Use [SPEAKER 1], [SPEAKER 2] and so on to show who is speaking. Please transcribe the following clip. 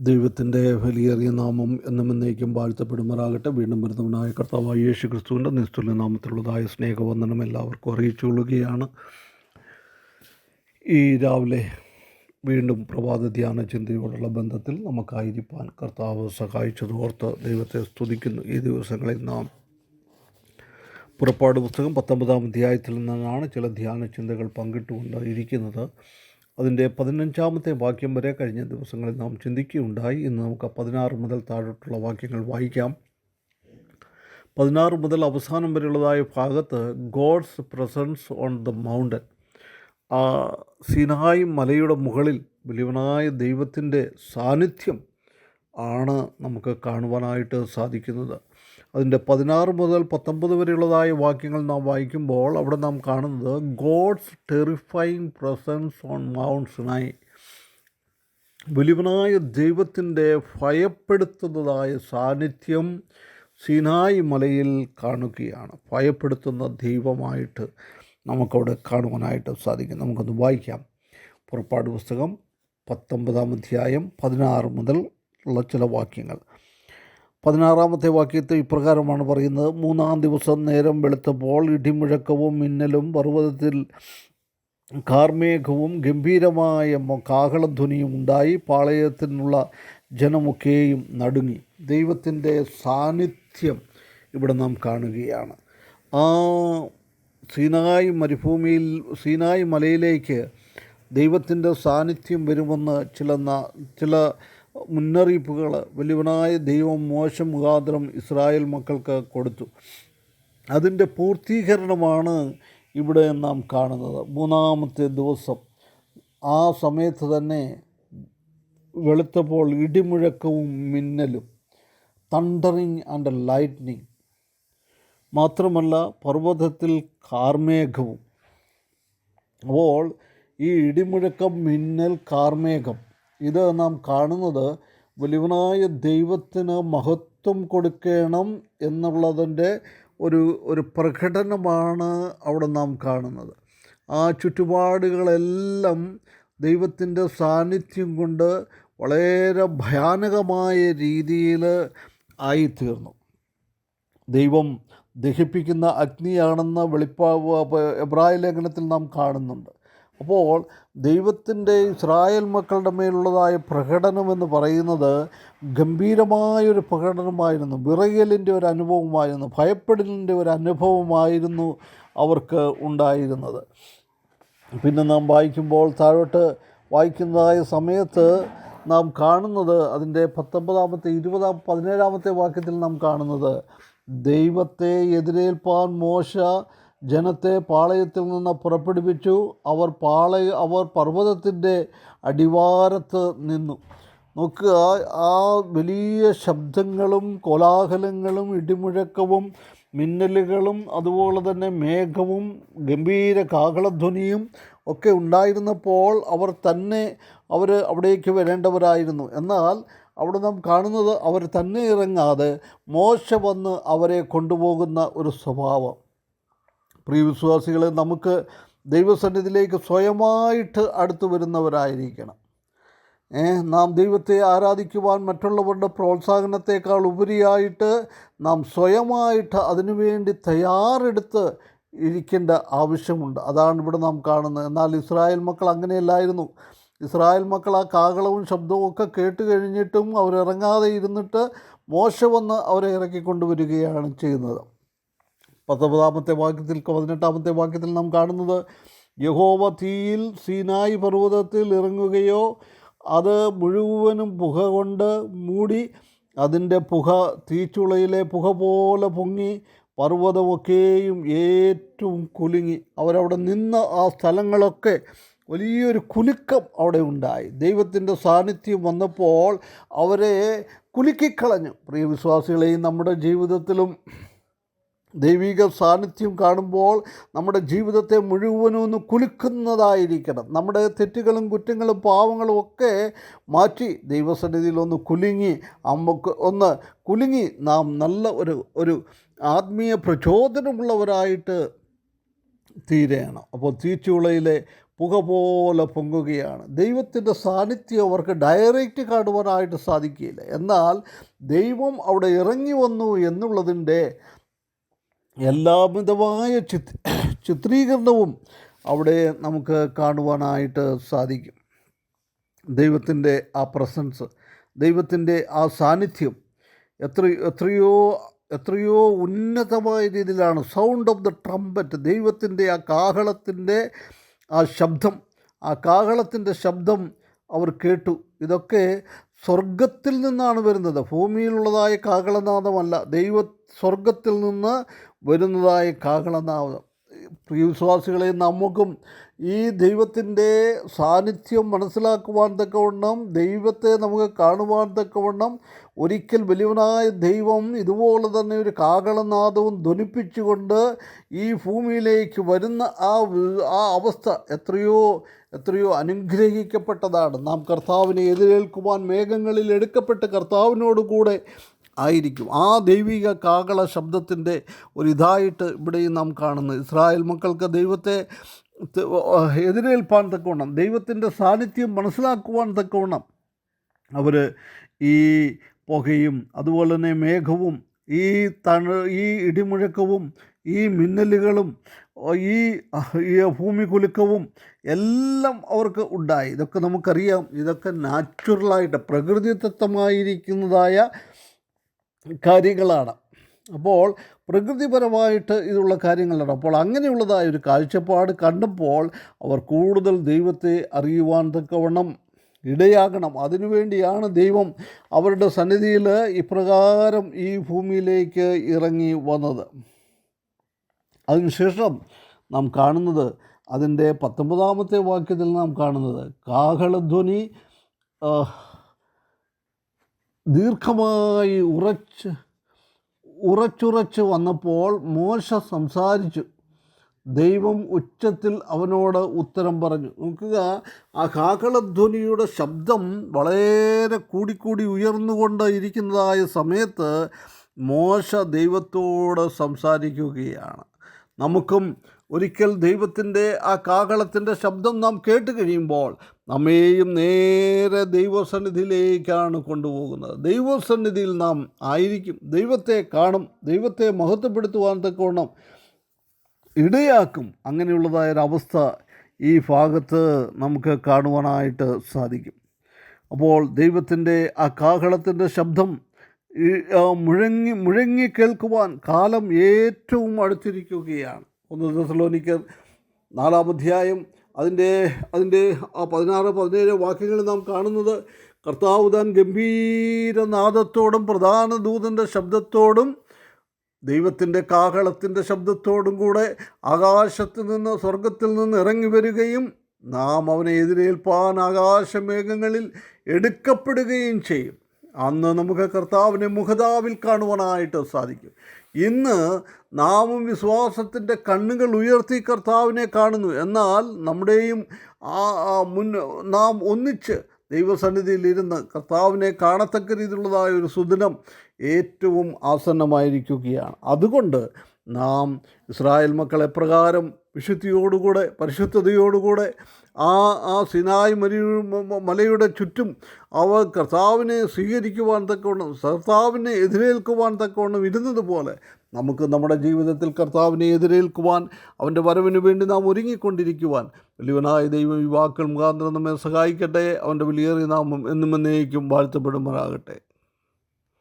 [SPEAKER 1] ദൈവത്തിന്റെ വലിയേറിയ നാമം എന്നും എന്നേക്കും വാഴ്ത്തപ്പെടുമാറാകട്ടെ. വീണ്ടും വരുന്നവനായ കർത്താവായ യേശു ക്രിസ്തുവിന്റെ നിസ്തുല്യ നാമത്തിലുള്ളതായ സ്നേഹവന്ദനം എല്ലാവർക്കും അറിയിച്ചുകൊള്ളുകയാണ്. ഈ രാവിലെ വീണ്ടും പ്രഭാത ധ്യാന ചിന്തയോടുള്ള ബന്ധത്തിൽ നമുക്കായിരിക്കാൻ കർത്താവ് സഹായിച്ചതോർത്ത് ദൈവത്തെ സ്തുതിക്കുന്നു. ഈ ദിവസങ്ങളിൽ നാം പുറപ്പാട് പുസ്തകം പത്തൊമ്പതാം അധ്യായത്തിൽ നിന്നാണ് ചില ധ്യാന ചിന്തകൾ പങ്കിട്ടുകൊണ്ട് ഇരിക്കുന്നത് അതിന്റെ പതിനഞ്ചാമത്തെ വാക്യം വരെ കഴിഞ്ഞ ദിവസങ്ങളിൽ നാം ചിന്തിക്കുകയുണ്ടായി. ഇന്ന് നമുക്ക് പതിനാറ് മുതൽ താഴോട്ടുള്ള വാക്യങ്ങൾ വായിക്കാം. പതിനാറ് മുതൽ അവസാനം വരെയുള്ളതായ ഭാഗത്ത് God's presence on the mountain. ആ സിനായി മലയുടെ മുകളിൽ വലിയവനായ ദൈവത്തിന്റെ സാന്നിധ്യം ആണ് നമുക്ക് കാണുവാനായിട്ട് സാധിക്കുന്നത്. അതിന്റെ പതിനാറ് മുതൽ പത്തൊമ്പത് വരെയുള്ളതായ വാക്യങ്ങൾ നാം വായിക്കുമ്പോൾ അവിടെ നാം കാണുന്നത് God's terrifying presence on mount Sinai വലിയവനായ ദൈവത്തിന്റെ ഭയപ്പെടുത്തുന്നതായ സാന്നിധ്യം സിനായി മലയിൽ കാണുകയാണ്. ഭയപ്പെടുത്തുന്ന ദൈവമായിട്ട് നമുക്കവിടെ കാണുവാനായിട്ട് സാധിക്കും. നമുക്കൊന്ന് വായിക്കാം. പുറപ്പാട് പുസ്തകം പത്തൊമ്പതാം അധ്യായം പതിനാറ് മുതൽ ഉള്ള ചില വാക്യങ്ങൾ. പതിനാറാമത്തെ വാക്യത്തിൽ ഇപ്രകാരമാണ് പറയുന്നത് മൂന്നാം ദിവസം നേരം വെളുത്തപ്പോൾ ഇടിമുഴക്കവും മിന്നലും പർവതത്തിൽ കാർമേഘവും ഗംഭീരമായ കാഹളധ്വനിയും ഉണ്ടായി പാളയത്തിനുള്ള ജനമൊക്കെയും നടുങ്ങി. ദൈവത്തിന്റെ സാന്നിധ്യം ഇവിടെ നാം കാണുകയാണ്. ആ സീനായി മരുഭൂമിയിൽ സീനായി മലയിലേക്ക് ദൈവത്തിന്റെ സാന്നിധ്യം വരുമെന്ന് ചില ചില മുന്നറിയിപ്പുകൾ വലിയവനായ ദൈവം മോശം മുഖാന്തരം ഇസ്രായേൽ മക്കൾക്ക് കൊടുത്തു. അതിന്റെ പൂർത്തീകരണമാണ് ഇവിടെ നാം കാണുന്നത്. മൂന്നാമത്തെ ദിവസം ആ സമയത്ത് തന്നെ വെളുത്തപ്പോൾ ഇടിമുഴക്കവും മിന്നലും തണ്ടറിങ് ആൻഡ് ലൈറ്റ്നിങ് മാത്രമല്ല പർവതത്തിൽ കാർമേഘവും. അപ്പോൾ ഈ ഇടിമുഴക്കം മിന്നൽ കാർമേഘം ഇത് നാം കാണുന്നത് വലിയവനായ ദൈവത്തിന് മഹത്വം കൊടുക്കണം എന്നുള്ളതിന്റെ ഒരു ഒരു പ്രകടനമാണ് അവിടെ നാം കാണുന്നത്. ആ ചുറ്റുപാടുകളെല്ലാം ദൈവത്തിന്റെ സാന്നിധ്യം കൊണ്ട് വളരെ ഭയാനകമായ രീതിയിൽ ആയിത്തീർന്നു. ദൈവം ദഹിപ്പിക്കുന്ന അഗ്നിയാണെന്ന വെളിപ്പാ എബ്രായ ലേഖനത്തിൽ നാം കാണുന്നുണ്ട്. അപ്പോൾ ദൈവത്തിന്റെ ഇസ്രായേൽ മക്കളുടെ മേലുള്ളതായ പ്രകടനമെന്ന് പറയുന്നത് ഗംഭീരമായൊരു പ്രകടനമായിരുന്നു. വിറയലിന്റെ ഒരു അനുഭവമായിരുന്നു. ഭയപ്പെടലിന്റെ ഒരു അനുഭവമായിരുന്നു അവർക്ക് ഉണ്ടായിരുന്നത്. പിന്നെ നാം വായിക്കുമ്പോൾ താഴോട്ട് വായിക്കുന്നതായ സമയത്ത് നാം കാണുന്നത് അതിന്റെ പത്തൊമ്പതാമത്തെ ഇരുപതാം പതിനേഴാമത്തെ വാക്യത്തിൽ നാം കാണുന്നത് ദൈവത്തെ എതിരേൽപ്പാൻ മോശ ജനത്തെ പാളയത്തിൽ നിന്ന് പുറപ്പെടുവിച്ചു. അവർ പാളയ അവർ പർവതത്തിന്റെ അടിവാരത്ത് നിന്നു. നോക്കുക ആ വലിയ ശബ്ദങ്ങളും കോലാഹലങ്ങളും ഇടിമുഴക്കവും മിന്നലുകളും അതുപോലെ തന്നെ മേഘവും ഗംഭീര കാഹളധ്വനിയും ഒക്കെ ഉണ്ടായിരുന്നപ്പോൾ അവർ തന്നെ അവർ അവിടേക്ക് വരേണ്ടവരായിരുന്നു. എന്നാൽ അവിടെ നാം കാണുന്നത് അവർ തന്നെ ഇറങ്ങാതെ മോശ വന്ന് അവരെ കൊണ്ടുപോകുന്ന ഒരു സ്വഭാവം. പ്രിയ വിശ്വാസികളെ നമുക്ക് ദൈവസന്നിധിയിലേക്ക് സ്വയമായിട്ട് അടുത്തു വരുന്നവരായിരിക്കണം. നാം ദൈവത്തെ ആരാധിക്കുവാൻ മറ്റുള്ളവരുടെ പ്രോത്സാഹനത്തെക്കാൾ ഉപരിയായിട്ട് നാം സ്വയമായിട്ട് അതിനുവേണ്ടി തയ്യാറെടുത്ത് ഇരിക്കേണ്ട ആവശ്യമുണ്ട്. അതാണ് ഇവിടെ നാം കാണുന്നത്. എന്നാൽ ഇസ്രായേൽ മക്കൾ അങ്ങനെയല്ലായിരുന്നു. ഇസ്രായേൽ മക്കൾ ആ കാകളവും ശബ്ദവും ഒക്കെ കേട്ട് കഴിഞ്ഞിട്ടും അവരിറങ്ങാതെ ഇരുന്നിട്ട് മോശം വന്ന് അവരെ ഇറക്കിക്കൊണ്ടുവരികയാണ് ചെയ്യുന്നത്. പത്തൊമ്പതാമത്തെ വാക്യത്തിൽ പതിനെട്ടാമത്തെ വാക്യത്തിൽ നാം കാണുന്നത് യഹോവ തീയിൽ സീനായി പർവതത്തിൽ ഇറങ്ങുകയോ അത് മുഴുവനും പുക കൊണ്ട് മൂടി അതിന്റെ പുക തീച്ചുളയിലെ പുക പോലെ പൊങ്ങി പർവതമൊക്കെയും ഏറ്റവും കുലുങ്ങി. അവരവിടെ നിന്ന ആ സ്ഥലങ്ങളൊക്കെ വലിയൊരു കുലുക്കം അവിടെ ഉണ്ടായി. ദൈവത്തിന്റെ സാന്നിധ്യം വന്നപ്പോൾ അവരെ കുലുക്കിക്കളഞ്ഞു. പ്രിയ വിശ്വാസികളെയും നമ്മുടെ ജീവിതത്തിലും ദൈവിക സാന്നിധ്യം കാണുമ്പോൾ നമ്മുടെ ജീവിതത്തെ മുഴുവനും ഒന്ന് കുലുക്കുന്നതായിരിക്കണം. നമ്മുടെ തെറ്റുകളും കുറ്റങ്ങളും പാവങ്ങളും ഒക്കെ മാറ്റി ദൈവസന്നിധിയിൽ ഒന്ന് കുലുങ്ങി അമ്മയ്ക്ക് ഒന്ന് കുലുങ്ങി നാം നല്ല ഒരു ഒരു ആത്മീയ പ്രചോദനമുള്ളവരായിട്ട് തീരെയാണ് അപ്പോൾ തീച്ചുളയിലെ പുക പോലെ പൊങ്ങുകയാണ്. ദൈവത്തിന്റെ സാന്നിധ്യം അവർക്ക് ഡയറക്റ്റ് കാണുവാനായിട്ട് സാധിക്കില്ല എന്നാൽ ദൈവം അവിടെ ഇറങ്ങി വന്നു എന്നുള്ളതിന്റെ എല്ലാവിധമായ ചിത് ചിത്രീകരണവും അവിടെ നമുക്ക് കാണുവാനായിട്ട് സാധിക്കും. ദൈവത്തിന്റെ ആ പ്രസൻസ് ദൈവത്തിന്റെ ആ സാന്നിധ്യം എത്ര എത്രയോ എത്രയോ ഉന്നതമായ രീതിയിലാണ് സൗണ്ട് ഓഫ് ദ ട്രംപറ്റ് ദൈവത്തിന്റെ ആ കാഹളത്തിന്റെ ആ ശബ്ദം ആ കാഹളത്തിന്റെ ശബ്ദം അവർ കേട്ടു. ഇതൊക്കെ സ്വർഗത്തിൽ നിന്നാണ് വരുന്നത്. ഭൂമിയിലുള്ളതായ കാഹളനാദമല്ല. ദൈവ സ്വർഗത്തിൽ നിന്ന് വരുന്നതായ കാഹളനാദം പ്രിയ വിശ്വാസികളെ നമുക്കും ഈ ദൈവത്തിന്റെ സാന്നിധ്യം മനസ്സിലാക്കുവാൻ തക്കവണ്ണം ദൈവത്തെ നമുക്ക് കാണുവാൻ തക്കവണ്ണം ഒരിക്കൽ വലിയവനായ ദൈവം ഇതുപോലെ തന്നെ ഒരു കാകളനാദവും ധ്വനിപ്പിച്ചുകൊണ്ട് ഈ ഭൂമിയിലേക്ക് വരുന്ന ആ ആ അവസ്ഥ എത്രയോ എത്രയോ അനുഗ്രഹിക്കപ്പെട്ടതാണ്. നാം കർത്താവിനെ എതിരേൽക്കുവാൻ മേഘങ്ങളിൽ എടുക്കപ്പെട്ട് കർത്താവിനോട് കൂടെ ആയിരിക്കും. ആ ദൈവിക കാകള ശബ്ദത്തിന്റെ ഒരു ഇതായിട്ട് ഇവിടെയും നാം കാണുന്നു ഇസ്രായേൽ മക്കൾക്ക് ദൈവത്തെ എതിരേൽപ്പാൻ തക്കവണ്ണം ദൈവത്തിന്റെ സാന്നിധ്യം മനസ്സിലാക്കുവാൻ തക്കവണ്ണം അവർ ഈ പുകയും അതുപോലെ തന്നെ മേഘവും ഈ തണു ഈ ഇടിമുഴക്കവും ഈ മിന്നലുകളും ഈ ഭൂമി കുലുക്കവും എല്ലാം അവർക്ക് ഉണ്ടായി. ഇതൊക്കെ നമുക്കറിയാം. ഇതൊക്കെ നാച്ചുറലായിട്ട് പ്രകൃതിദത്തമായിരിക്കുന്നതായ കാര്യങ്ങളാണ്. അപ്പോൾ പ്രകൃതിപരമായിട്ട് ഇതുള്ള കാര്യങ്ങളാണ്. അപ്പോൾ അങ്ങനെയുള്ളതായ ഒരു കാഴ്ചപ്പാട് കണ്ടപ്പോൾ അവർ കൂടുതൽ ദൈവത്തെ അറിയുവാൻ തക്കവണ്ണം ഇടയാകണം. അതിനുവേണ്ടിയാണ് ദൈവം അവരുടെ സന്നിധിയിൽ ഇപ്രകാരം ഈ ഭൂമിയിലേക്ക് ഇറങ്ങി വന്നത്. അതിനുശേഷം നാം കാണുന്നത് അതിന്റെ പത്തൊമ്പതാമത്തെ വാക്യത്തിൽ നാം കാണുന്നത് കാഹളധ്വനി ദീർഘമായി ഉറച്ച് ഉറച്ചുറച്ച് വന്നപ്പോൾ മോശ സംസാരിച്ചു. ദൈവം ഉച്ചത്തിൽ അവനോട് ഉത്തരം പറഞ്ഞു. നോക്കുക ആ കാക്കളധ്വനിയുടെ ശബ്ദം വളരെ കൂടിക്കൂടി ഉയർന്നുകൊണ്ട് ഇരിക്കുന്നതായ സമയത്ത് മോശ ദൈവത്തോട് സംസാരിക്കുകയാണ്. നമുക്കും ഒരിക്കൽ ദൈവത്തിന്റെ ആ കാകളത്തിന്റെ ശബ്ദം നാം കേട്ട് കഴിയുമ്പോൾ നമ്മെയും നേരെ ദൈവസന്നിധിയിലേക്കാണ് കൊണ്ടുപോകുന്നത്. ദൈവസന്നിധിയിൽ നാം ആയിരിക്കും. ദൈവത്തെ കാണും. ദൈവത്തെ മഹത്വപ്പെടുത്തുവാൻ തക്കവണ്ണം ഇടയാക്കും. അങ്ങനെയുള്ളതായൊരവസ്ഥ ഈ ഭാഗത്ത് നമുക്ക് കാണുവാനായിട്ട് സാധിക്കും. അപ്പോൾ ദൈവത്തിന്റെ ആ കാഹളത്തിന്റെ ശബ്ദം മുഴങ്ങി മുഴങ്ങി കേൾക്കുവാൻ കാലം ഏറ്റവും അടുത്തിരിക്കുകയാണ്. ഒന്ന് ദസലോനിക്കർ നാലാം അധ്യായം അതിന്റെ അതിന്റെ ആ പതിനാറ് പതിനേഴ് വാക്യങ്ങളിൽ നാം കാണുന്നത് കർത്താവ് താൻ ഗംഭീരനാദത്തോടും പ്രധാന ദൂതന്റെ ശബ്ദത്തോടും ദൈവത്തിന്റെ കാഹളത്തിന്റെ ശബ്ദത്തോടും കൂടെ ആകാശത്ത് നിന്ന് സ്വർഗത്തിൽ നിന്ന് ഇറങ്ങി വരികയും നാം അവനെ എതിരേൽപ്പാൻ ആകാശമേഘങ്ങളിൽ എടുക്കപ്പെടുകയും ചെയ്യും. അന്ന് നമുക്ക് കർത്താവിനെ മുഖതാവിൽ കാണുവാനായിട്ട് സാധിക്കും. ഇന്ന് നാമും വിശ്വാസത്തിന്റെ കണ്ണുകൾ ഉയർത്തി കർത്താവിനെ കാണുന്നു. എന്നാൽ നമ്മുടെയും മുൻ നാം ഒന്നിച്ച് ദൈവസന്നിധിയിലിരുന്ന് കർത്താവിനെ കാണത്തക്ക രീതിയിലുള്ളതായ ഒരു സുദിനം ഏറ്റവും ആസന്നമായിരിക്കുകയാണ്. അതുകൊണ്ട് നാം ഇസ്രായേൽ മക്കളെ പ്രകാരം വിശുദ്ധിയോടുകൂടെ പരിശുദ്ധതയോടുകൂടെ ആ ആ സിനായ് മലി മലയുടെ ചുറ്റും അവ കർത്താവിനെ സ്വീകരിക്കുവാൻ തക്കവണ്ണം കർത്താവിനെ എതിരേൽക്കുവാൻ തക്കവണ്ണം ഇരുന്നത് പോലെ നമുക്ക് നമ്മുടെ ജീവിതത്തിൽ കർത്താവിനെ എതിരേൽക്കുവാൻ അവന്റെ വരവിന് വേണ്ടി നാം ഒരുങ്ങിക്കൊണ്ടിരിക്കുവാൻ വലിയവനായ ദൈവം യുവാക്കൾ മുഖാന്തരം നമ്മെ സഹായിക്കട്ടെ അവന്റെ വലിയേറിയ നാമം എന്നും എന്നേക്കും വാഴ്ത്തപ്പെടുമാറാകട്ടെ.